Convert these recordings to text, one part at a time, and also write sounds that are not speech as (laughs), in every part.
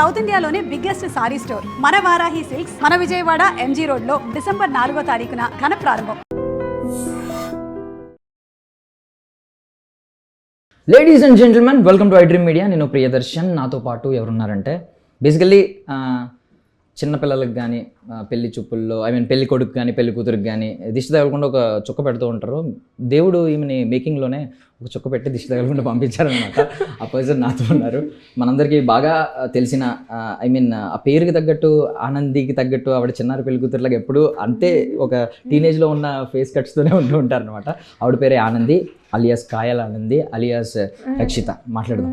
South ఇండియాలోనే biggest sari store. మన Varahi silks మన విజయవాడ ఎంజీ రోడ్లో డిసెంబర్ నాలుగో తారీఖున ఘన ప్రారంభం. Ladies and gentlemen welcome to iDream media నేను ప్రియదర్శన్. నాతో పాటు ఎవరున్నారంటే బేసికల్లీ చిన్నపిల్లలకు కానీ పెళ్ళి చూపుల్లో ఐ మీన్ పెళ్ళి కొడుకు కానీ పెళ్ళి కూతురికి కానీ దిష్టి తగలకుండా ఒక చుక్క పెడుతూ ఉంటారు. దేవుడు ఈమెని మేకింగ్లోనే ఒక చుక్క పెట్టి దిష్టి తగలకుండా పంపించారనమాట ఆ పర్సన్ నాతో ఉన్నారు. మనందరికీ బాగా తెలిసిన ఐ మీన్ ఆ పేరుకి తగ్గట్టు ఆనందికి తగ్గట్టు ఆవిడ చిన్నారి పెళ్ళి కూతురులాగా ఎప్పుడు అంతే ఒక టీనేజ్లో ఉన్న ఫేస్ కట్స్తూనే ఉంటూ ఉంటారు అనమాట ఆవిడ పేరే ఆనంది అలియాస్ కాయల్ ఆనంది అలియాస్ రక్షిత. మాట్లాడదాం.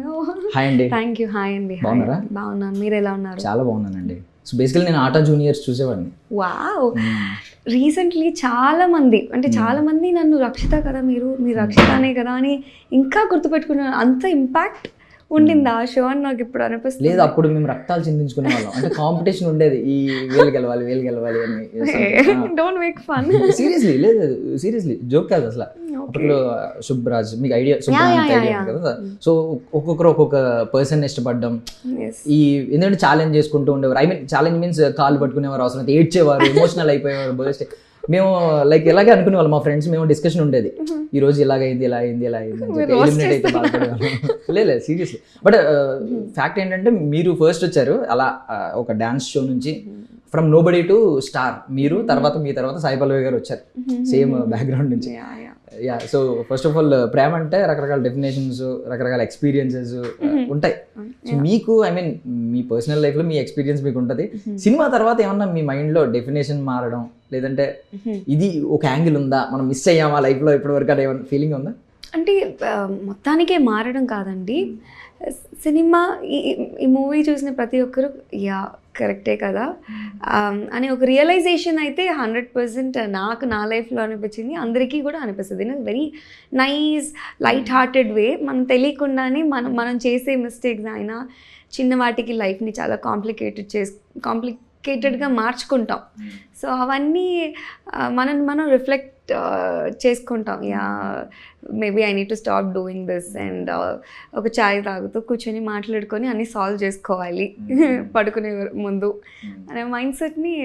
హాయ్ అండి. థ్యాంక్ యూ హాయ్ అండి. బాగున్నారా? బాగున్నాను. మీరు ఎలా ఉన్నారు? చాలా బాగున్నానండి. సో బేసికల్లీ నేను ఆటా జూనియర్స్ చూసేవాడిని. వావ్ రీసెంట్లీ చాలా మంది అంటే చాలా మంది నన్ను రక్షిత కదా మీరు మీరు రక్షితనే కదా అని ఇంకా గుర్తుపెట్టుకున్నారు. అంత ఇంపాక్ట్ ఉండింది ఆ షో అని నాకు ఇప్పుడు అనిపిస్తుంది. లేదు అప్పుడు మేము రక్తాలు చిందించుకునే వాళ్ళం. అంటే కాంపిటీషన్ ఉండేది ఈ వేలు గెలవాలి వేలు గెలవాలి అని డోంట్ మేక్ ఫన్ సీరియస్లీ లేదు సీరియస్లీ జోక్ కాదు అసలు. అప్పట్లో శుభ్రాజ్ మీకు ఐడియా శుభ్రాజ్ కదా? సో ఒక్కొక్కరు ఒక్కొక్క పర్సన్ ఇష్టపడడం. ఈ ఎందుకంటే ఛాలెంజ్ చేసుకుంటూ ఉండేవారు. ఐ మీన్ ఛాలెంజ్ మీన్స్ కాళ్ళు పట్టుకునేవారు అవసరం ఏడ్చేవారు ఎమోషనల్ అయిపోయేవారు బర్త్డే మేము లైక్ ఇలాగే అనుకునేవాళ్ళం మా ఫ్రెండ్స్ మేము డిస్కషన్ ఉండేది. ఈ రోజు ఇలాగైంది ఇలా అయింది ఇలా అయింది అని చెప్పి ఎలిమినేట్ అయితే బాధపడేవాళ్ళం. లేదు సీరియస్లీ బట్ ఫ్యాక్ట్ ఏంటంటే మీరు ఫస్ట్ వచ్చారు. అలా uh, ఒక డాన్స్ షో నుంచి from nobody to star మీరు తర్వాత మీ తర్వాత సాయి పల్లవి గారు వచ్చారు. సేమ్ బ్యాక్గ్రౌండ్ నుంచి. Yeah so first of all ప్రేమ అంటే రకరకాల డెఫినేషన్స్ రకరకాల ఎక్స్పీరియన్సెస్ ఉంటాయి. సో మీకు ఐ మీన్ మీ పర్సనల్ లైఫ్లో మీ ఎక్స్పీరియన్స్ మీకు ఉంటుంది. సినిమా తర్వాత ఏమన్నా మీ మైండ్లో డెఫినేషన్ మారడం లేదంటే ఇది ఒక యాంగిల్ ఉందా? మనం మిస్ అయ్యామా లైఫ్లో ఇప్పటివరకు అనే ఫీలింగ్ ఉందా? అంటే మొత్తానికే మారడం కాదండి. సినిమా ఈ ఈ మూవీ చూసిన ప్రతి ఒక్కరు యా కరెక్టే కదా? ఆ, అని ఒక రియలైజేషన్ అయితే హండ్రెడ్ పర్సెంట్ నాకు నా లైఫ్లో అనిపించింది. అందరికీ కూడా అనిపిస్తుంది. In very nice light hearted way మనం తెలియకుండానే మనం మనం చేసే మిస్టేక్స్ అయినా చిన్న వాటికి లైఫ్ని చాలా కాంప్లికేటెడ్ చేసి కాంప్లికేటెడ్గా మార్చుకుంటాం. సో అవన్నీ ఆ, మనం మనం రిఫ్లెక్ట్ చేసుకుంటాం. Yeah maybe I need to stop doing this and ఒక చాయ్ తాగుతూ కూర్చొని మాట్లాడుకొని అన్ని సాల్వ్ చేసుకోవాలి. (laughs) పడుకునే ముందు. అనే మైండ్ సెట్ని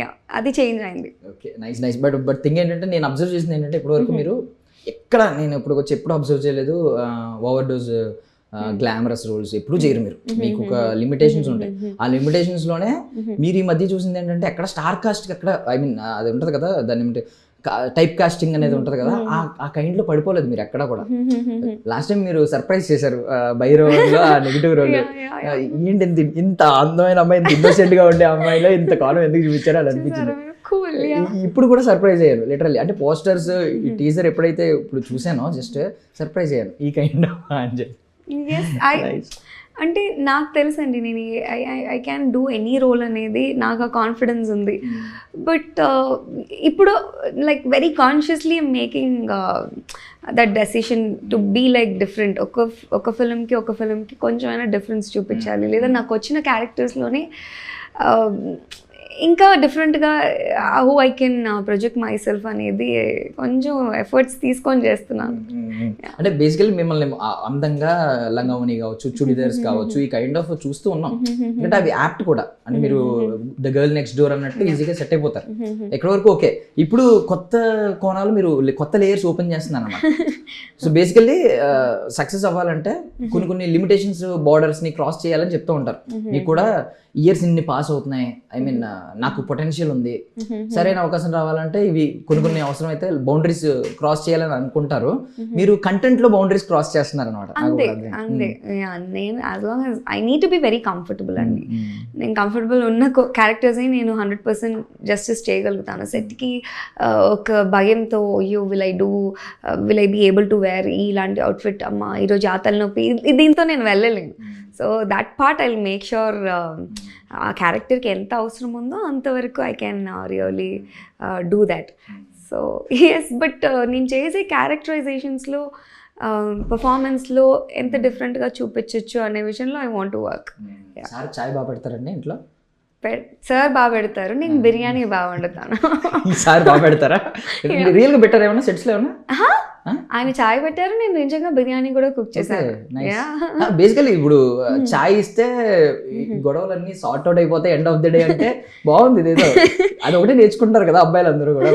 యా అది చేంజ్ అయింది. Okay nice nice but but thing ఏంటంటే నేను అబ్జర్వ్ చేసింది ఏంటంటే ఇప్పటివరకు మీరు ఎక్కడ నేను ఇప్పుడు వచ్చి ఎప్పుడు అబ్జర్వ్ చేయలేదు ఓవర్ డోస్ గ్లామరస్ రోల్స్ ఎప్పుడు చేయరు మీరు. మీకు ఒక లిమిటేషన్స్ ఉంటాయి. ఆ లిమిటేషన్స్లోనే మీరు ఈ మధ్య చూసింది ఏంటంటే ఎక్కడ స్టార్ కాస్ట్ ఎక్కడ ఐ మీన్ అది ఉంటుంది కదా దాన్ని ఏమంటే టైప్ కాస్టింగ్ అనేది ఉంటుంది కదా ఆ- కైండ్లో పడిపోలేదు మీరు ఎక్కడ కూడా. లాస్ట్ టైం మీరు సర్ప్రైజ్ చేశారు బైరో ఆ నెగిటివ్ రోల్ ఏంటి ఇంత ఇంత అందమైన అమ్మాయి ఇంత innocent గా ఉండే అమ్మాయిలో ఇంత కాలం ఎందుకు చూపించారో అని అనిపించింది. ఇప్పుడు కూడా సర్ప్రైజ్ అయ్యారు లిటరల్లీ అంటే పోస్టర్స్ ఈ టీజర్ ఎప్పుడైతే ఇప్పుడు చూసానో జస్ట్ సర్ప్రైజ్ అయ్యాను ఈ కైండ్ (laughs) అని చెప్పి. అంటే నాకు తెలుసండి నేను I can do any role అనేది నాకు ఆ కాన్ఫిడెన్స్ ఉంది. బట్ ఇప్పుడు like very consciously making that decision to be like different ఒక ఒక ఫిల్మ్కి ఒక ఫిల్మ్కి కొంచెమైనా డిఫరెన్స్ చూపించాలి. లేదా నాకు వచ్చిన క్యారెక్టర్స్లోనే ఇంకా డిఫరెంట్గా who I can project myself అనేది కొంచెం ఎఫర్ట్స్ తీసుకొని చేస్తున్నాను. అంటే బేసికల్లీ మిమ్మల్ని అందంగా లంగావని కావచ్చు చుడిదార్స్ కావచ్చు ఈ కైండ్ ఆఫ్ చూస్తూ ఉన్నాం. అంటే అవి యాప్ట్ కూడా. అంటే మీరు ద గర్ల్ నెక్స్ట్ డోర్ అన్నట్టు ఈజీగా సెట్ అయిపోతారు. ఎక్కడి వరకు ఓకే. ఇప్పుడు కొత్త కోణాలు మీరు కొత్త లేయర్స్ ఓపెన్ చేస్తున్నారు అన్నమాట సో బేసికల్లీ సక్సెస్ అవ్వాలంటే కొన్ని కొన్ని లిమిటేషన్స్ బార్డర్స్ని క్రాస్ చేయాలని చెప్తూ ఉంటారు. మీకు కూడా ఇయర్స్ ఇన్ని పాస్ అవుతున్నాయి. ఐ మీన్ నాకు పొటెన్షియల్ ఉంది. సరైన అవకాశం రావాలంటే ఇవి కొన్ని కొన్ని అవసరం అయితే బౌండరీస్ క్రాస్ చేయాలని అనుకుంటారు. మీరు కంటెంట్లో బౌండరీస్ క్రాస్ చేస్తున్నారు అనమాట అంతే. నేను as long as I need to be very comfortable అండి. నేను కంఫర్టబుల్ ఉన్న క్యారెక్టర్స్ నేను హండ్రెడ్ పర్సెంట్ జస్టిస్ చేయగలుగుతాను. సెట్కి ఒక భయంతో you will I do will I be able to wear ఇలాంటి అవుట్ఫిట్ అమ్మ ఈరోజు ఆ తలనొప్పి. ఇది- దీంతో నేను వెళ్ళలేను. So that part I make sure ఆ క్యారెక్టర్కి ఎంత అవసరం ఉందో అంతవరకు I can really do that so yes but నేను చేసే క్యారెక్టరైజేషన్స్లో పర్ఫార్మెన్స్లో ఎంత డిఫరెంట్గా చూపించవచ్చు అనే విషయంలో I want to work sir చాయ్ బాగా పెడతారండి ఇంట్లో? సార్ బాగా పెడతారు. నేను బిర్యానీ బాగా వండుతాను. (laughs) సార్ బాగా పెడతారా? (laughs) రియల్గా పెట్టారు ఏమన్నా? సెట్స్లో ఏమన్నా ఆయన చాయ్ పెట్టారు నేను నిజంగా బిర్యానీ కూడా కుక్ చేశాను. బేసికలీ ఇప్పుడు చాయ్ ఇస్తే ఈ గొడవలన్నీ సార్ట్ అవుట్ అయిపోతాయి ఎండ్ ఆఫ్ ది డే అంటే బాగుంది ఇదేదో (laughs) అది ఒకటే నేర్చుకుంటారు కదా అబ్బాయిలు అందరూ కూడా.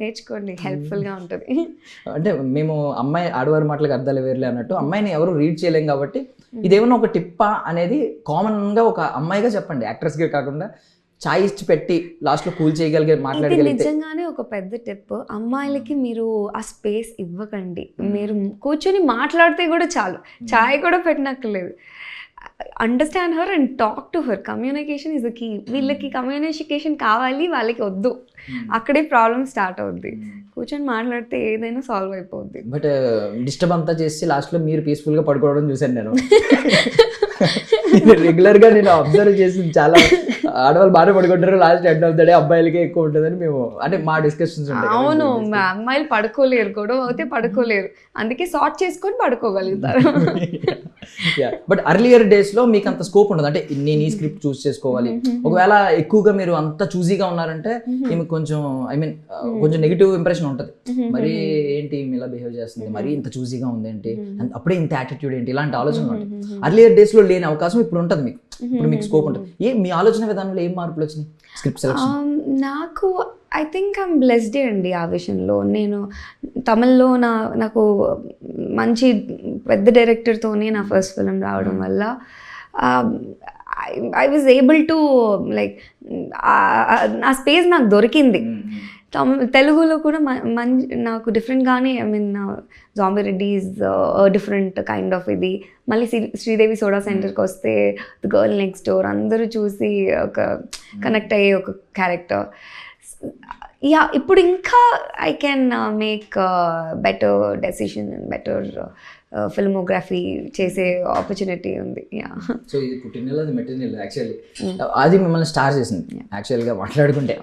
నేర్చుకోండి హెల్ప్ఫుల్గా ఉంటుంది. అంటే మేము అమ్మాయి ఆడవారి మాటలకు అర్థాలు వేర్లే అన్నట్టు అమ్మాయిని ఎవరు రీడ్ చేయలేం కాబట్టి ఇదేమన్నా ఒక టిప్పా అనేది కామన్గా ఒక అమ్మాయిగా చెప్పండి యాక్ట్రెస్గా కాకుండా చాయ్ ఇచ్చి పెట్టి లాస్ట్లో కూల్ చేయగలిగే మాట్లాడగలిగితే. నిజంగానే ఒక పెద్ద టిప్. అమ్మాయిలకి మీరు ఆ స్పేస్ ఇవ్వకండి. మీరు కూర్చొని మాట్లాడితే కూడా చాలు. చాయ్ కూడా పెట్టనక్కర్లేదు. Understand her and talk to her communication is the key వీళ్ళకి కమ్యూనికేషన్ కావాలి వాళ్ళకి వద్దు. అక్కడే ప్రాబ్లం స్టార్ట్ అవుద్ది. కూర్చొని మాట్లాడితే ఏదైనా సాల్వ్ అయిపోద్ది. బట్ డిస్టర్బ్ అంతా చేసి లాస్ట్లో మీరు పీస్ఫుల్గా పడుకోవడం చూశాను నేను. (laughs) రెగ్యులర్గా నేను అబ్జర్వ్ చేసి చాలా. ఆడవాళ్ళు బాగా పడుకుంటారు last end of the day అబ్బాయిలకే ఎక్కువ ఉంటుందని మేము అంటే మా డిస్కషన్స్. అవును మా అమ్మాయిలు పడుకోలేరు గొడవ అయితే పడుకోలేరు. అందుకే సార్ట్ చేసుకొని పడుకోగలుగుతారు. బట్ అర్లియర్ డేస్లో మీకు అంత స్కోప్ ఉండదు. అంటే నేను ఈ స్క్రిప్ట్ చూస్ చేసుకోవాలి. ఒకవేళ ఎక్కువగా మీరు అంత చూసీగా ఉన్నారంటే ఈమె కొంచెం ఐ మీన్ కొంచెం నెగిటివ్ ఇంప్రెషన్ ఉంటది. మరి ఏంటి ఈమె ఇలా బిహేవ్ చేస్తుంది? మరి ఇంత చూసీగా ఉంది ఏంటి అప్పుడే ఇంత యాటిట్యూడ్ ఏంటి? ఇలాంటి ఆలోచనలు ఉంటాయి. అర్లియర్ డేస్లో లేని అవకాశం ఇప్పుడు ఉంటది మీకు. ఇప్పుడు మీకు స్కోప్ ఉంటుంది. (laughs) ఏ మీ ఆలోచన విధానంలో ఏం మార్పులు వచ్చినాయి స్క్రిప్ట్ సెలెక్షన్ Um, నాకు ఐ థింక్ ఐమ్ బ్లెస్డే అండి ఆ విషయంలో. నేను తమిళ్ళో నా నాకు మంచి పెద్ద డైరెక్టర్తోనే నా ఫస్ట్ ఫిలిం రావడం వల్ల I was able to like ఆ స్పేస్ నాకు దొరికింది. తమిళ తెలుగులో కూడా మంచి నాకు డిఫరెంట్గానే I mean zombie Reddy is different kind of ఇది. మళ్ళీ శ్రీ శ్రీదేవి సోడా సెంటర్కి వస్తే ద గర్ల్ నెక్స్ట్ డోర్ అందరూ చూసి ఒక కనెక్ట్ అయ్యే ఒక క్యారెక్టర్ యా ఇప్పుడు ఇంకా I can make better decision better filmography చేసే ఆపర్చునిటీ ఉంది. సో ఇది పుట్టినెల అది మెటీరియల్ యాక్చువల్లీ అది మిమ్మల్ని స్టార్ చేసింది. యాక్చువల్గా మాట్లాడుకుంటే.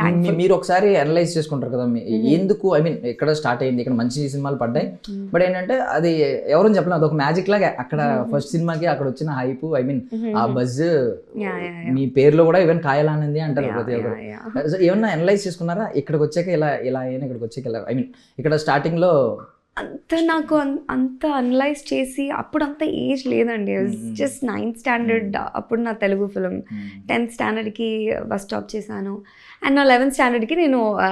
అంటే మీరు ఒకసారి అనలైజ్ చేసుకుంటారు కదా మీ- ఎందుకు ఐ మీన్ ఎక్కడ స్టార్ట్ అయింది ఇక్కడ మంచి సినిమాలు పడ్డాయి. బట్ ఏంటంటే అది ఎవరని చెప్పలేదు అది ఒక మ్యాజిక్ లాగా. అక్కడ ఫస్ట్ సినిమాకి అక్కడ వచ్చిన హైప్ ఐ మీన్ ఆ బజ్ మీ పేరులో కూడా ఈవెన్ కాయలానంది అంటారు ప్రతి ఒక్కరు. ఏమన్నా అనలైజ్ చేసుకున్నారా? ఇక్కడికి వచ్చాక ఇలా ఇలా అయినా ఇక్కడికి వచ్చాక ఇలా ఐ మీన్ ఇక్కడ స్టార్టింగ్లో అంత నాకు అంత అనలైజ్ చేసి అప్పుడు అంత ఏజ్ లేదండి జస్ట్ నైన్త్ స్టాండర్డ్ అప్పుడు నా తెలుగు ఫిలిం టెన్త్ స్టాండర్డ్కి బస్ స్టాప్ చేశాను. అండ్ నా లెవెన్త్ స్టాండర్డ్కి నేను ఆ,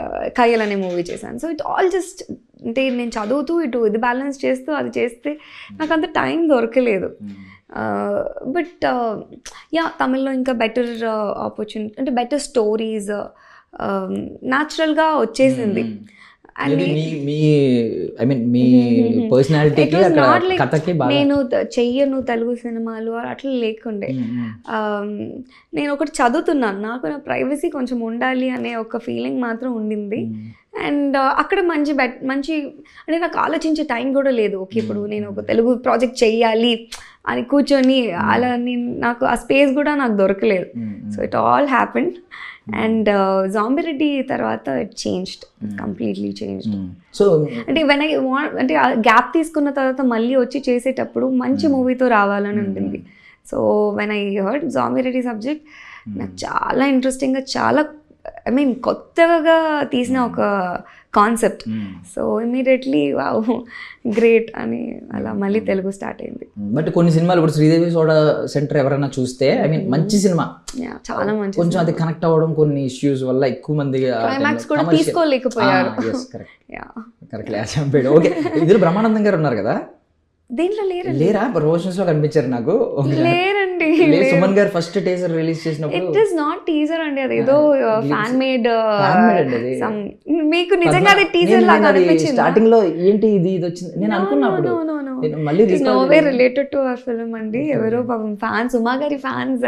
ఆ, కయ్యల్ అనే మూవీ చేశాను. సో ఇట్ ఆల్ జస్ట్ అంటే నేను చదువుతూ ఇటు ఇది బ్యాలెన్స్ చేస్తూ అది చేస్తే నాకు అంత టైం దొరకలేదు. బట్ యా తమిళ్ళో ఇంకా బెటర్ ఆపర్చునిటీ అంటే బెటర్ స్టోరీస్ న్యాచురల్గా వచ్చేసింది. (laughs) Like కథకి బాగా నేను చెయ్యను తెలుగు సినిమాలు అట్లా లేకుండే. నేను ఒకటి చదువుతున్నాను. నాకు నా ప్రైవసీ కొంచెం ఉండాలి అనే ఒక ఫీలింగ్ మాత్రం ఉండింది. అండ్ అక్కడ మంచి బెట్ మంచి అంటే నాకు ఆలోచించే టైం కూడా లేదు. ఓకే ఇప్పుడు నేను ఒక తెలుగు ప్రాజెక్ట్ చెయ్యాలి అని కూర్చొని అలా నేను నాకు ఆ స్పేస్ కూడా నాకు దొరకలేదు. So it all happened and Zombie Reddy తర్వాత it changed completely changed so అంటే వెన్ ఐ వాంట్ అంటే గ్యాప్ తీసుకున్న తర్వాత మళ్ళీ వచ్చి చేసేటప్పుడు మంచి మూవీతో రావాలని ఉంటుంది so when I heard Zombie Reddy subject నాకు చాలా ఇంట్రెస్టింగ్గా చాలా ఐ మీన్ కొత్తగా తీసిన ఒక concept so immediately wow great అని అలా మళ్ళీ తెలుగు స్టార్ట్ అయింది. బట్ కొన్ని సినిమాలు ఇప్పుడు శ్రీదేవి సోడా సెంటర్ ఎవరైనా చూస్తే ఐ మీన్ మంచి సినిమా. చాలా మంచి కొంచెం అది కనెక్ట్ అవ్వడం కొన్ని ఇష్యూస్ వల్ల ఎక్కువ మంది క్లైమాక్స్ కూడా తీసుకోలేకపోయారు. కరెక్ట్ చంపాడు. ఓకే ఇందులో బ్రహ్మానందం గారు ఉన్నారు కదా? దీంట్లో లేరండి? లేరా? ప్రమోషన్స్లో కనిపించారు నాకు. లేరండి సుమన్ గారు ఫస్ట్ టేజర్ రిలీజ్ చేసినప్పుడు ఇట్ ఈస్ నాట్ టీజర్ అండి అది ఏదో ఫ్యాన్ మేడ్ made అండి అది. మీకు నిజంగా అది టీజర్ లాగా అనిపించింది? స్టార్టింగ్లో ఏంటి ఇది ఇది వచ్చింది? నేను అనుకున్నప్పుడు నేను మళ్ళీ no way related to our film అండి. ఎవరో పాపం ఫ్యాన్స్ ఉమా గారి ఫ్యాన్స్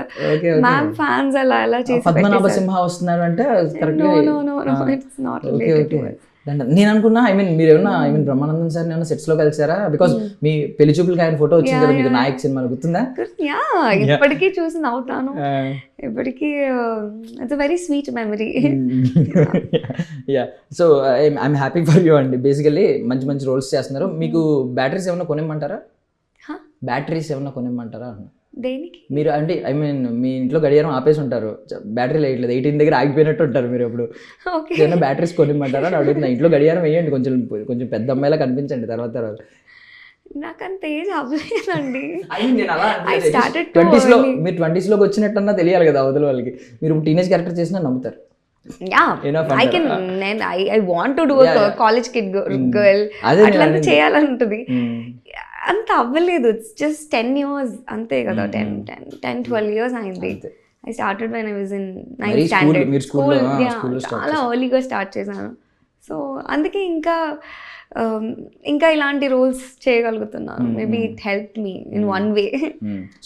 మ్యామ్ ఫ్యాన్స్ అలా అలా చేసి పద్మనాభ సింహ వస్తున్నాడు అంటే correct no no no it's not related నేను అనుకున్నా ఐ మీన్ మీరు ఏమన్నా ఐ మీన్ బ్రహ్మానందం సార్ ఏమన్నా సెట్స్లో కలిసారా? బికాస్ మీ పెళ్ళి చూపులకి ఆయన ఫోటో వచ్చింది కదా మీకు నాయక్ సినిమా గుర్తుందా? యా ఇప్పటికీ చూసి నవ్వుతాను ఇప్పటికీ it's very sweet memory yeah so I'm happy for you అండి. బేసికలీ మంచి మంచి రోల్స్ చేస్తున్నారు. మీకు బ్యాటరీస్ ఏమన్నా కొనిమ్మంటారా? బ్యాటరీస్ ఏమన్నా కొనిమ్మంటారా? దేనికి? మీరు అంటే ఐ మీన్ మీ ఇంట్లో గడియారం ఆపేసి ఉంటారు. బ్యాటరీ వేయట్లేదు ఎయిటీన్ దగ్గర ఆగిపోయినట్టు ఉంటారు మీరు ఇప్పుడు ఓకే. ఏదైనా బ్యాటరీస్ కొనిమ్మంటారా? అని అడుగుతున్నా. ఇంట్లో గడియారం వేయండి. కొంచెం కొంచెం పెద్ద అమ్మాయిలా కనిపించండి. తర్వాత తర్వాత. నాకంత ఏజ్ అవ్వలేదండి. I నేను started to ట్వంటీస్లో early. మీరు ట్వంటీస్లోకి వచ్చినట్టన్నా తెలియాలి కదా అవతల వాళ్ళకి. మీరు టీనేజ్ క్యారెక్టర్ చేసినా నమ్ముతారు. ఐ కెన్ నేను I I want to do college kid girl అట్లా అనేది. అంత అవ్వలేదు. ఇట్స్ జస్ట్ టెన్ ఇయర్స్ అంతే కదా. Ten ten ten twelve years అయింది. I started when I was in ninth standard మీరు school లో, ఆ, school లో start చాలా ఎర్లీగా స్టార్ట్ చేశాను. సో అందుకే ఇంకా ఇంకా ఇలాంటి రోల్స్ చేయగలుగుతున్నాను. Maybe it help me in one way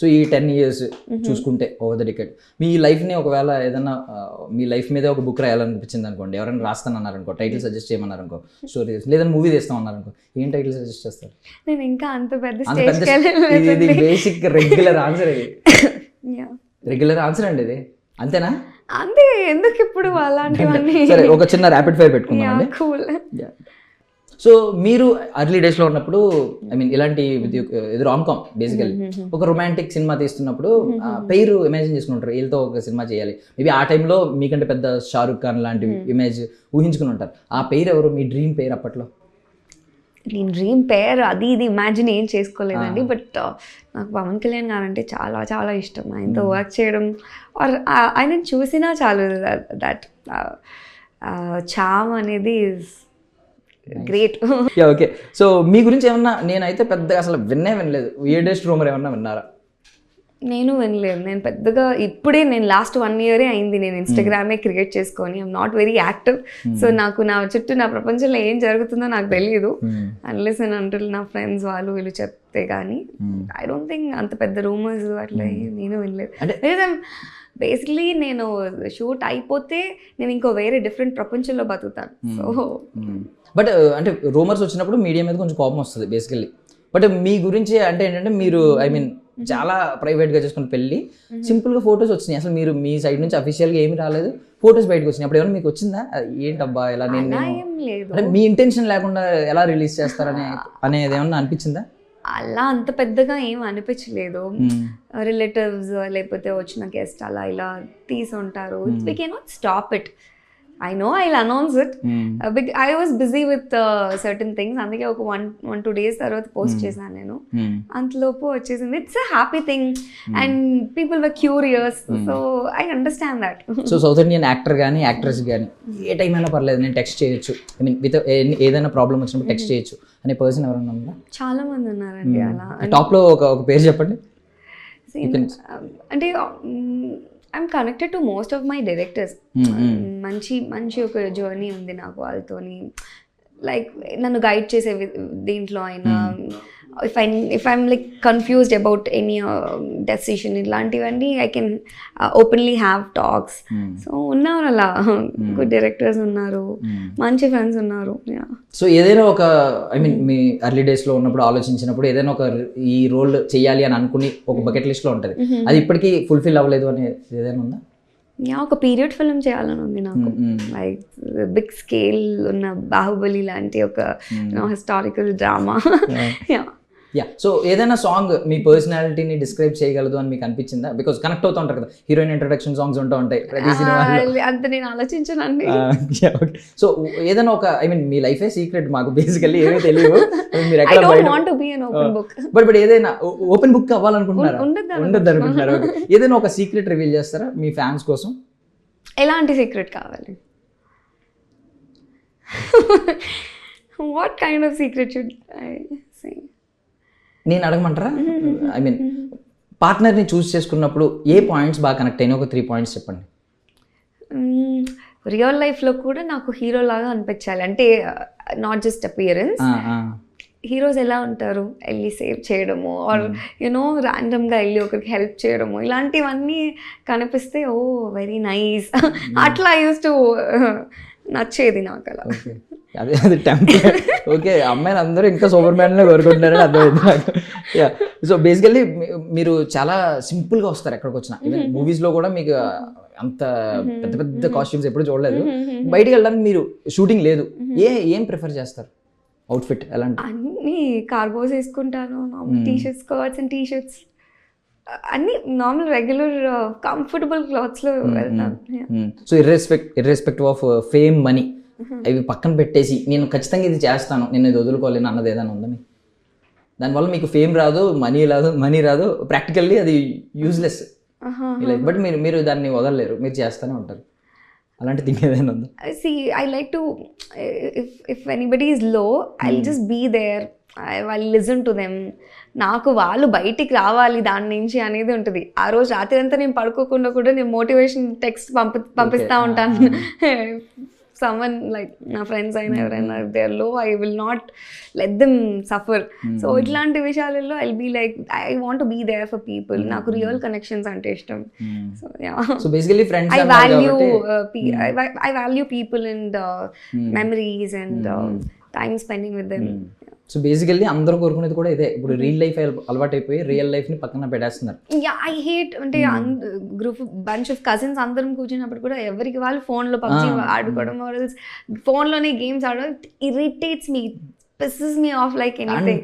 so ఈ టెన్ ఇయర్స్ చూసుకుంటే ఓవర్ ద డికెట్ మీ లైఫ్ని ఒకవేళ ఏదైనా మీ లైఫ్ మీదే ఒక బుక్ రాయాలనిపించింది అనుకోండి ఎవరైనా రాస్తానన్నారు అనుకో టైటిల్ సజెస్ట్ చేయమన్నారు అనుకో స్టోరీ లేదంటే మూవీ తీస్తాం అన్నారు అనుకో ఏం టైటిల్ సజెస్ట్ చేస్తారు? నేను ఇంకా అంత పెద్ద ఇది బేసిక్ రెగ్యులర్ ఆన్సర్ ఇది. రెగ్యులర్ ఆన్సర్ అండి ఇది. అంతేనా? అంతే ఎందుకు ఇప్పుడు అలాంటివన్నీ? సరే ఒక చిన్న ర్యాపిడ్ ఫైర్ పెట్టుకుందామండి కూల్ సో మీరు అర్లీ డేస్లో ఉన్నప్పుడు ఐ మీన్ ఇలాంటి ఇది ఇది రామ్ కామ్ బేసికల్లీ ఒక రొమాంటిక్ సినిమా తీస్తున్నప్పుడు ఆ పేరు ఇమాజిన్ చేసుకుంటారు. వీళ్ళతో ఒక సినిమా చేయాలి. మేబీ ఆ టైంలో మీకంటే పెద్ద షారుఖ్ ఖాన్ లాంటి ఇమేజ్ ఊహించుకుని ఉంటారు. ఆ పేరు ఎవరు? మీ డ్రీమ్ పేరు అప్పట్లో? నేను డ్రీమ్ పేర్ అది ఇది ఇమాజిన్ ఏం చేసుకోలేదండి. బట్ నాకు పవన్ కళ్యాణ్ గారు అంటే చాలా చాలా ఇష్టం. ఆయనతో వర్క్ చేయడం ఆర్ ఆయన చూసినా చాలు దట్ చామ్ అనేది గ్రేట్ యా ఓకే సో మీ గురించి ఏమన్నా నేనైతే పెద్దగా అసలు విన్నే వినలేదు. వియర్డెస్ట్ రూమర్ ఏమన్నా విన్నారా? నేను వినలేదు. నేను పెద్దగా ఇప్పుడే నేను లాస్ట్ వన్ ఇయరే అయింది. నేను ఇన్స్టాగ్రామే క్రియేట్ చేసుకొని I'm not very active so నాకు నా చుట్టూ నా ప్రపంచంలో ఏం జరుగుతుందో నాకు తెలియదు అన్లెస్ అండ్ అంటుల్ నా ఫ్రెండ్స్ వాళ్ళు వీళ్ళు చెప్తే కానీ ఐ డోంట్ థింక్ అంత పెద్ద రూమర్స్ అట్లా ఏం నేను వినలేదు. అంటే- బేసిక్లీ నేను షూట్ అయిపోతే నేను ఇంకో వేరే డిఫరెంట్ ప్రపంచంలో బతుకుతాను. సో బట్ అంటే రూమర్స్ వచ్చినప్పుడు మీడియా మీద కొంచెం కోపం వస్తుంది బేసికల్లీ బట్ మీ గురించి అంటే ఏంటంటే మీరు ఐ మీన్ చాలా private గా చేసుకున్న పెళ్ళి సింపుల్గా ఫొటోస్ వచ్చినాయి. అసలు మీరు మీ సైడ్ నుంచి అఫీషియల్గా ఏమి రాలేదు. ఫొటోస్ బయటకు వచ్చినాయి. అప్పుడు ఏమైనా మీకు వచ్చిందా? ఏంటబ్బా ఇలా నేను అంటే మీ ఇంటెన్షన్ లేకుండా ఎలా రిలీజ్ చేస్తారనే అనేది ఏమన్నా అనిపించిందా? అలా అంత పెద్దగా ఏం అనిపించలేదు. రిలేటివ్స్ లేకపోతే వచ్చిన గెస్ట్ అలా ఇలా తీసి ఉంటారు. We cannot stop it I know I announce it big I was busy with certain things అందుకే ఒక వన్ వన్ టూ డేస్ తర్వాత పోస్ట్ చేశాను నేను. అంతలోపు వచ్చేసింది. It's a happy thing and people were curious so I understand that so south Indian actor కానీ actress కానీ ఏ టైం అయినా పర్లేదు. నేను టెక్స్ట్ చేయొచ్చు. ఐ మీన్ విత్ ఏదైనా ప్రాబ్లం వచ్చినప్పుడు టెక్స్ట్ చేయొచ్చు. అనే పర్సన్ ఎవరన్నా ఉందా చాలా మంది ఉన్నారండి అలా. టాప్లో ఒక పేరు చెప్పండి. Um, అంటే I'm connected to most of my directors మంచి మంచి ఒక జర్నీ ఉంది నాకు వాళ్ళతోని. లైక్ నన్ను గైడ్ చేసే దీంట్లో అయినా if I if I'm like confused about any decision ఇలాంటివన్నీ I can openly have talks so ఉన్నారు అలా గుడ్ డైరెక్టర్స్ ఉన్నారు. మంచి ఫ్రెండ్స్ ఉన్నారు. Yeah. సో ఏదైనా ఒక ఐ మీన్ మీ ఎర్లీ డేస్లో ఉన్నప్పుడు ఆలోచించినప్పుడు ఏదైనా ఒక ఈ రోల్ చేయాలి అని అనుకుని ఒక బకెట్ లిస్ట్లో ఉంటది. అది ఇప్పటికీ ఫుల్ఫిల్ అవ్వలేదు అని ఏదైనా ఉందా? యా ఒక పీరియడ్ ఫిల్మ్ చేయాలని ఉంది నాకు. లైక్ బిగ్ స్కేల్ ఉన్న బాహుబలి లాంటి ఒక historical drama yeah yeah so ఏదైనా సాంగ్ మీ పర్సనాలిటీని డిస్క్రైబ్ చేయగలదు అని మీకు అనిపించిందా? బికాస్ కనెక్ట్ అవుతూ ఉంటారు కదా. హీరోయిన్ ఇంట్రడక్షన్ సాంగ్స్ ఉంటూ ఉంటాయి ప్రతి సినిమాలో. అంత నేను ఆలోచించనండి. సో ఏదైనా ఒక ఐ మీన్ మీ లైఫే సీక్రెట్ మాకు బేసికల్లీ ఏమీ తెలియదు (laughs) మీరు ఎక్కడ don't want to be an open book but but ఏదైనా ఓపెన్ బుక్ అవ్వాలనుకుంటున్నారా ఉండొద్దు అనుకుంటున్నారా. ఏదైనా ఒక సీక్రెట్ రివీల్ చేస్తారా మీ ఫ్యాన్స్ కోసం? ఎలాంటి సీక్రెట్ కావాలి? What kind of secret should I say నేను అడగమంటారా? ఐ మీన్ పార్ట్నర్ని చూస్ చేసుకున్నప్పుడు ఏ పాయింట్స్ బాగా కనెక్ట్ అయినా ఒక త్రీ పాయింట్స్ చెప్పండి. రియల్ లైఫ్లో కూడా నాకు హీరో లాగా అనిపించాలి. అంటే నాట్ జస్ట్ అపియరెన్స్. హీరోస్ ఎలా ఉంటారు? వెళ్ళి సేవ్ చేయడము ఆర్ యునో ర్యాండమ్గా వెళ్ళి ఒకరికి హెల్ప్ చేయడము. ఇలాంటివన్నీ కనిపిస్తే ఓ వెరీ నైస్ అట్లా యూస్ టు నచ్చేది నాకు అలా. అదే అది టెంపుల్ ఓకే అమ్మాయిలు అందరూ ఇంకా సూపర్ మ్యాన్లో కోరుకుంటున్నారని అర్థమైంది నాకు. యా సో బేసికల్లీ మీరు చాలా సింపుల్గా వస్తారు ఎక్కడికి వచ్చినా. ఈవెన్ మూవీస్లో కూడా మీకు అంత పెద్ద పెద్ద కాస్ట్యూమ్స్ ఎప్పుడు చూడలేదు. బయటికి వెళ్ళడానికి మీరు షూటింగ్ లేదు. ఏ ఏం ప్రిఫర్ చేస్తారు? అవుట్ఫిట్ ఎలాంటి? అన్ని కార్గోస్ వేసుకుంటాను T shirts skirts and T shirts అన్ని నార్మల్ రెగ్యులర్ కంఫర్టబుల్ క్లాత్స్లో వెళ్తాను. Yeah. So irrespect irrespective of fame money అవి పక్కన పెట్టేసి నేను ఖచ్చితంగా ఇది చేస్తాను. నేను ఇది వదులుకోలేను అన్నది ఏదైనా ఉందా మీకు దానివల్ల మీకు ఫేమ్ రాదు మనీ రాదు మనీ రాదు. ప్రాక్టికల్లీ అది యూజ్లెస్. బట్ మీరు మీరు దాన్ని వదలలేరు. మీరు చేస్తూనే ఉంటారు. అలాంటి థింగ్ ఏదైనా ఉందా? I like to if if anybody is low i'll just be there. I, i'll listen to them. నాకు వాళ్ళు బయటికి రావాలి దాని నుంచి అనేది ఉంటుంది. ఆ రోజు రాత్రి అంతా నేను పడుకోకుండా కూడా నేను మోటివేషన్ టెక్స్ట్ పంపి పంపిస్తూ ఉంటాను. (laughs) సమ్మన్ లైక్ నా ఫ్రెండ్స్ అయినా ఎవరైనా they ఆర్లో I will not let them suffer so ఇట్లాంటి విషయాలలో I be like I want be there for people నాకు రియల్ కనెక్షన్స్ అంటే ఇష్టం. So yeah so basically friends I value uh, pe- I, va- I value time spending with them. So basically అందరూ కోరుకునేది కూడా ఇదే. ఇప్పుడు రియల్ లైఫ్ అలవాటు అయిపోయి రియల్ లైఫ్ని పక్కన పెట్టేస్తున్నారు. Yeah, I hate అంటే గ్రూప్ బంచ్ ఆఫ్ కజిన్స్ అందరం కూర్చున్నప్పుడు కూడా ఎవరికి వాళ్ళు phone లో పబ్జి ఆడుకోవడం ఫోన్లోనే గేమ్స్ ఆడడం irritates me pisses me off like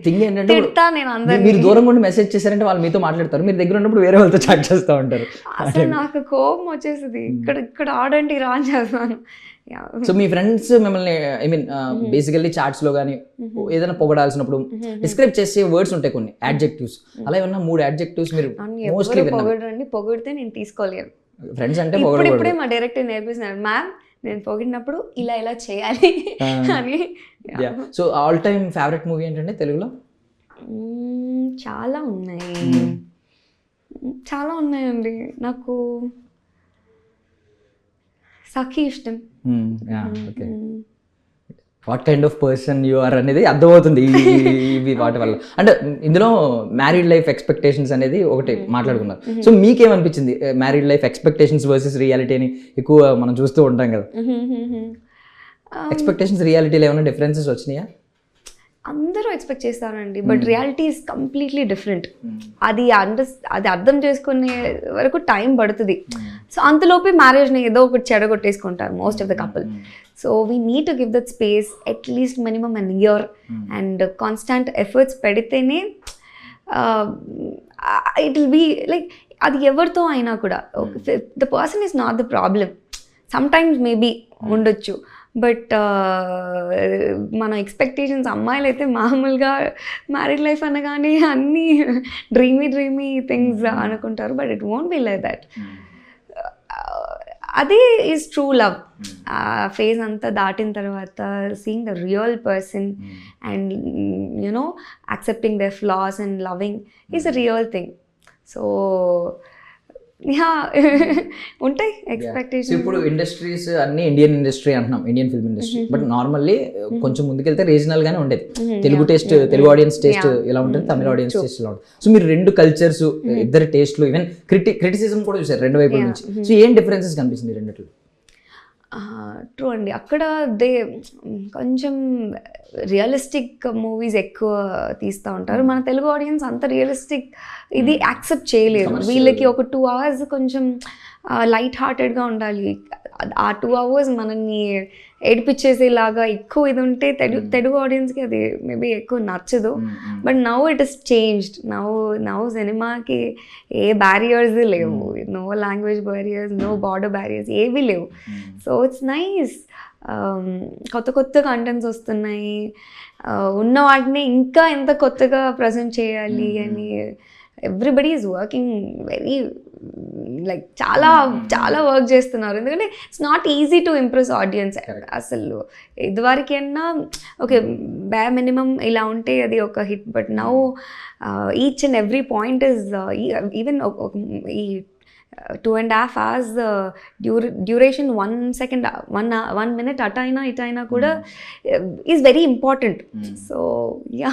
thing ఏంటంటే తిడతా నేను అందరినీ. మీరు దూరం ఉండి మెసేజ్ చేశారంటే వాళ్ళు మీతో మాట్లాడతారు. మీరు దగ్గర ఉన్నప్పుడు వేరే వాళ్ళతో చాట్ చేస్తూ ఉంటారు. అసలు నాకు కోపం వచ్చేసింది ఇక్కడ ఇక్కడ ఆడండి రా అని చేస్తాను. సో మీ ఫ్రెండ్స్ మిమ్మల్ని ఐ మీన్ బేసికల్లీ చాట్స్లో కానీ ఏదైనా పొగడాల్సినప్పుడు డిస్క్రైబ్ చేసే వర్డ్స్ ఉంటాయి కొన్ని యాడ్జెక్టివ్స్ అలా ఏమన్నా మూడు యాడ్జెక్టివ్స్ మీరు మోస్ట్లీ పొగడండి పొగిడితే నేను తీసుకోలేను. ఫ్రెండ్స్ అంటే ఇప్పుడు మా డైరెక్టర్ నేర్పిస్తున్నారు మ్యామ్ నేను పొగిడినప్పుడు ఇలా ఇలా చేయాలి అని. So all time favourite movie ఏంటంటే తెలుగులో? చాలా ఉన్నాయి. చాలా ఉన్నాయండి. నాకు సఖీ ఇష్టం okay what kind of person you are అనేది అర్థమవుతుంది ఇవి వాటి వల్ల. అంటే ఇందులో మ్యారీడ్ లైఫ్ ఎక్స్పెక్టేషన్స్ అనేది ఒకటి మాట్లాడుకున్నారు. So మీకేమనిపించింది? Married life expectations versus reality అని ఎక్కువ మనం చూస్తూ ఉంటాం కదా. ఎక్స్పెక్టేషన్స్ రియాలిటీలో ఏమైనా డిఫరెన్సెస్ వచ్చినాయా? అందరూ ఎక్స్పెక్ట్ చేస్తారండి but reality is completely different. అది అండర్ అది అర్థం చేసుకునే వరకు టైం పడుతుంది. సో అంతలోపే మ్యారేజ్ని ఏదో ఒకటి చెడగొట్టేసుకుంటారు most of the couple so we need to give that space at least minimum an year and constant efforts పెడితేనే ఇట్ విల్ బీ లైక్ అది ఎవరితో అయినా కూడా the person is not the problem sometimes maybe ఉండొచ్చు. But మన expectations అమ్మాయిలు అయితే మామూలుగా మ్యారీడ్ లైఫ్ అనగానే అన్నీ డ్రీమీ డ్రీమీ థింగ్స్ అనుకుంటారు. But it won't be like that. అదే ఈజ్ ట్రూ లవ్. ఆ ఫేజ్ అంతా దాటిన తర్వాత seeing the real person and you know accepting the flaws and loving is a real thing. So (laughs) ఉంటాయి expectation ఇప్పుడు industries అన్ని Indian industry అంటున్నాం Indian film industry but normally కొంచెం ముందుకెళ్తే రీజనల్ గానే ఉండేది. Telugu taste Telugu audience taste ఇలా ఉంటుంది తమిళ ఆడియన్స్ టేస్ట్ ఇలా ఉంటుంది. సో మీరు రెండు కల్చర్స్ ఇద్దరు టేస్ట్లు ఈవెన్ క్రిటి క్రిటిసిజం కూడా చూసారు రెండు వైపుల నుంచి. సో ఏం డిఫరెన్సెస్ కనిపిస్తుంది రెండిట్లో? ట్రూ అండి. అక్కడ దే కొంచెం రియలిస్టిక్ మూవీస్ ఎక్కువ తీస్తూ ఉంటారు. మన తెలుగు ఆడియన్స్ అంత రియలిస్టిక్ ఇది యాక్సెప్ట్ చేయలేరు. వీళ్ళకి ఒక టూ అవర్స్ కొంచెం లైట్ హార్టెడ్గా ఉండాలి. ఆ టూ అవర్స్ మనల్ని ఏడిపించేసేలాగా ఎక్కువ ఇది ఉంటే తెలుగు తెలుగు ఆడియన్స్కి అది మేబీ ఎక్కువ నచ్చదు. But now it is changed now now సినిమాకి ఏ బ్యారియర్స్ లేవు. No language barriers no border barriers ఏవి లేవు. సో ఇట్స్ నైస్ కొత్త కొత్త కంటెంట్స్ వస్తున్నాయి. Uh, ఉన్న వాటిని ఇంకా ఎంత కొత్తగా ప్రజెంట్ చేయాలి అని everybody is working very like చాలా చాలా వర్క్ చేస్తున్నారు. ఎందుకంటే it's not easy to impress audience అసలు ఇదివరకైనా ఓకే బ్యా మినిమం ఇలా ఉంటే అది ఒక hit but now each and every point is even ఈ two and half hours డ్యూర duration one second one one minute అటు అయినా ఇటు అయినా కూడా is very important so yeah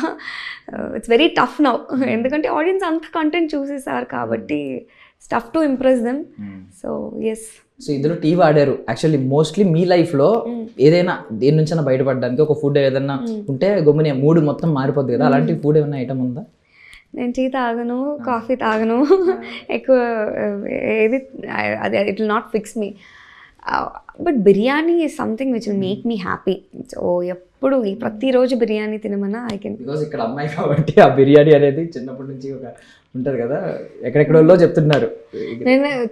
it's very tough now ఎందుకంటే ఆడియన్స్ అంత కంటెంట్ చూసేసారు కాబట్టి stuff to impress them so yes so ఇందులో టీ వాడారు. యాక్చువల్లీ మోస్ట్లీ మీ లైఫ్లో ఏదైనా దేని నుంచైనా బయటపడడానికి ఒక ఫుడ్ ఏదైనా ఉంటే గమ్ముని మూడు మొత్తం మారిపోద్ది కదా. అలాంటి ఫుడ్ ఏమైనా ఐటమ్ ఉందా? నేను టీ తాగను కాఫీ తాగను. ఎక్కువ ఏది అది it will not fix me but biryani is something which will make me happy so ఎప్పుడు ప్రతిరోజు బిర్యానీ తినమన్నా ఐ కెన్ బికాస్ ఇక్కడ అమ్మాయి కాబట్టి ఆ బిర్యానీ అనేది చిన్నప్పటి నుంచి ఒక ఉంటది కదా? ఎక్కడెక్కడో చెప్తున్నారు. నేను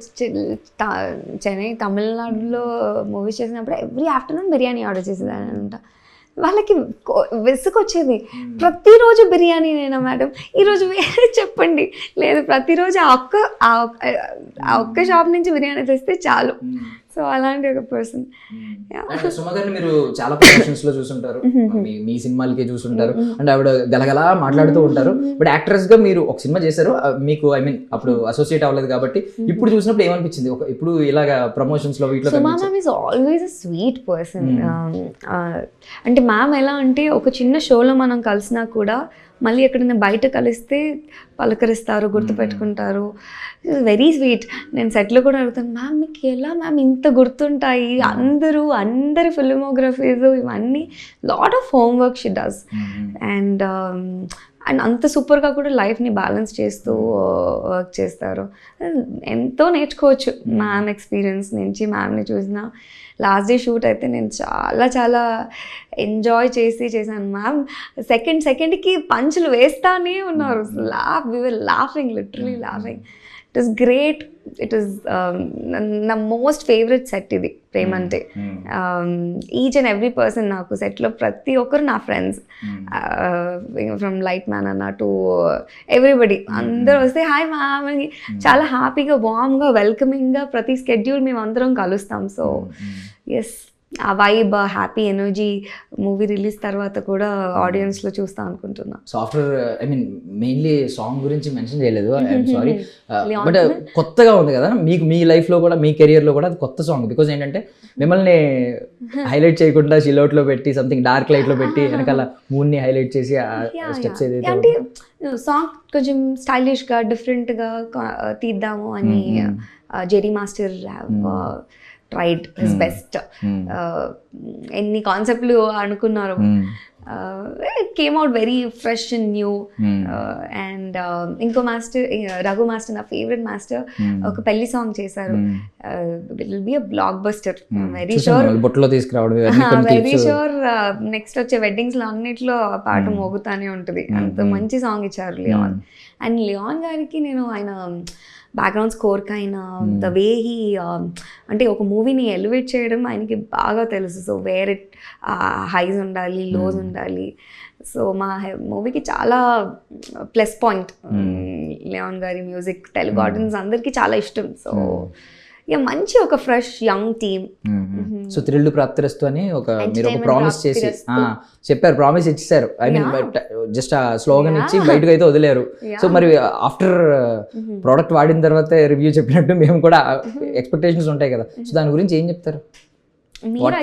చెన్నై తమిళనాడులో మూవీస్ చేసినప్పుడు ఎవ్రీ ఆఫ్టర్నూన్ బిర్యానీ ఆర్డర్ చేసేదాన్ని అనమాట వాళ్ళకి కో- విసుగొచ్చేది. ప్రతిరోజు బిర్యానీ నేనా మేడం ఈరోజు వేరే చెప్పండి. లేదు ప్రతిరోజు ఆ ఒక్క ఆ ఒక్క- ఆ ఒక్క షాప్ నుంచి బిర్యానీ తెస్తే చాలు. సో అలాంటి ఒక పర్సన్. అండ్ సుమ గారిని మీరు చాలా ప్రొడక్షన్స్లో చూసుంటారు. (laughs) మీ సినిమాలకి చూసుంటారు. అండ్ ఆవిడ గలగలా మాట్లాడుతూ ఉంటారు. బట్ యాక్ట్రెస్గా మీరు ఒక సినిమా చేశారు. మీకు ఐ మీన్ అప్పుడు అసోసియేట్ అవ్వలేదు కాబట్టి ఇప్పుడు చూసినప్పుడు ఏమనిపించింది? ఒక ఇప్పుడు ఇలాగా ప్రమోషన్స్లో వీటిలో so కనిపించ- ma'am is always a sweet person అంటే మ్యామ్ ఎలా అంటే ఒక చిన్న షోలో మనం కలిసినా కూడా మళ్ళీ ఎక్కడైనా బయట కలిస్తే పలకరిస్తారు గుర్తుపెట్టుకుంటారు. వెరీ స్వీట్ నేను సెట్లో కూడా అడుగుతాను మ్యామ్ మీకు ఎలా మ్యామ్ ఇంత గుర్తుంటాయి? అందరూ అందరి ఫిల్మోగ్రఫీస్ ఇవన్నీ lot of homework she does and and అంత సూపర్గా కూడా లైఫ్ని బ్యాలెన్స్ చేస్తూ వర్క్ చేస్తారు. ఎంతో నేర్చుకోవచ్చు మ్యామ్ ఎక్స్పీరియన్స్ నుంచి మ్యామ్ని చూసిన. లాస్ట్ డే షూట్ అయితే నేను చాలా చాలా ఎంజాయ్ చేసి చేశాను మ్యామ్. సెకండ్ సెకండ్కి పంచులు వేస్తానే ఉన్నారు. Laugh we were laughing literally laughing it is great it is నా మోస్ట్ ఫేవరెట్ సెట్ ఇది ప్రేమ్ అంటే. ఈచ్ అండ్ ఎవ్రీ పర్సన్ నాకు సెట్లో ప్రతి ఒక్కరు నా ఫ్రెండ్స్ ఫ్రమ్ లైట్ మ్యాన్ అన్న టు ఎవ్రీబడి అందరూ వస్తే హాయ్ మ్యామ్ అని చాలా హ్యాపీగా వామ్గా వెల్కమింగ్గా ప్రతి స్కెడ్యూల్ మేము అందరం కలుస్తాం so as a vibe happy energy movie release తర్వాత కూడా ఆడియన్స్లో చూస్తాం అనుకుంటున్నా. So after I mean mainly song గురించి మెన్షన్ చేయలేదు. సారీ బట్ (laughs) కొత్తగా ఉంది కదా? మీకు మీ life లో కూడా మీ career లో కూడా అది కొత్త సాంగ్ బికాజ్ ఏంటంటే మిమ్మల్ని (laughs) హైలైట్ చేయకుండా షిలౌట్లో పెట్టి సంథింగ్ డార్క్ లైట్లో పెట్టి (laughs) వెనకాల మూన్ని హైలైట్ చేసి స్టెప్స్. ఏదైతే అంటే సాంగ్ కొంచెం స్టైలిష్గా డిఫరెంట్గా తీద్దాము అని జెరీ మాస్టర్ ట్రైడ్ హిస్ బెస్ట్ ఎన్ని కాన్సెప్ట్లు అనుకున్నారు. Came out very fresh and new and ఇంకో మాస్టర్ రఘు మాస్టర్ నా ఫేవరెట్ మాస్టర్ ఒక పెళ్ళి సాంగ్ చేశారు. Will be a blockbuster very sure బుట్టలో తీసుకురావడం వెరీ. షూర్ నెక్స్ట్ వచ్చే వెడ్డింగ్స్లో అన్నిట్లో పాట మోగుతానే ఉంటుంది. అంత మంచి సాంగ్ ఇచ్చారు లియాన్ అండ్ లియాన్ గారికి నేను ఆయన బ్యాక్గ్రౌండ్ స్కోర్కి ఆయన ద వే హీ అంటే ఒక మూవీని ఎలివేట్ చేయడం ఆయనకి బాగా తెలుసు. సో వేర్ ఇట్ హైస్ ఉండాలి లోస్ ఉండాలి. సో మా మూవీకి చాలా ప్లస్ పాయింట్ లియాన్ గారి మ్యూజిక్ తెలుగు ఆడియన్స్ అందరికీ చాలా ఇష్టం. సో ఇక మంచి ఒక fresh young team. So thrill Prapthirasthu అని ఒక మీరు ఒక ప్రామిస్ చేసి చెప్పారు ప్రామిస్ ఇచ్చేసారు I mean just a slogan ఇచ్చి బయటకు అయితే వదిలేరు. సో మరి ఆఫ్టర్ ప్రోడక్ట్ వాడిన తర్వాత రివ్యూ చెప్పినట్టు మేము కూడా ఎక్స్పెక్టేషన్స్ ఉంటాయి కదా. సో దాని గురించి ఏం చెప్తారు?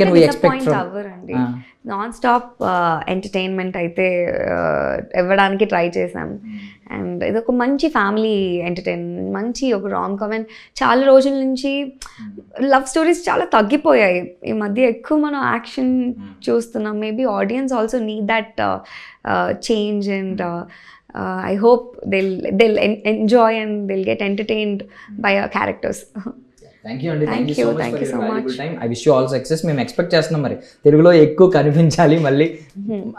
we expect from- అవ్వరండి. Ah. నాన్ స్టాప్ ఎంటర్టైన్మెంట్ అయితే ఇవ్వడానికి ట్రై చేసాం అండ్ ఇది ఒక మంచి ఫ్యామిలీ ఎంటర్టైన్మెంట్ మంచి ఒక రామ్ కామ్ అండ్ చాలా రోజుల నుంచి లవ్ స్టోరీస్ చాలా తగ్గిపోయాయి. ఈ మధ్య ఎక్కువ మనం యాక్షన్ చూస్తున్నాం. Maybe audience also need that change and I hope they'll they'll enjoy and they'll get entertained by a characters thank you అండి Thank thank you thank you so much. Time I wish you all success మేము expect చేస్తున్నాం మరి తెలుగులో ఎక్కువ కనిపించాలి మళ్ళీ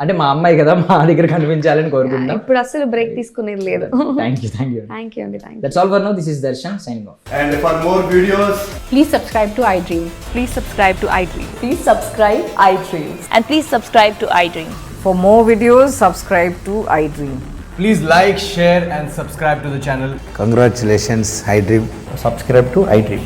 అంటే మా అమ్మాయి కదా మా దగ్గర కనిపించాలని కోరుకుంటున్నాం ఇప్పుడు అసలు బ్రేక్ తీసుకునేది లేదు thank you thank you thank you అండి thank you that's all for now this is Darshan signing off And for more videos, Please subscribe to iDream. Please subscribe to iDream. Please subscribe iDreams. And please subscribe to iDream. For more videos, subscribe to iDream. please like, share, and subscribe to the channel. Congratulations, iDream. Subscribe to iDream.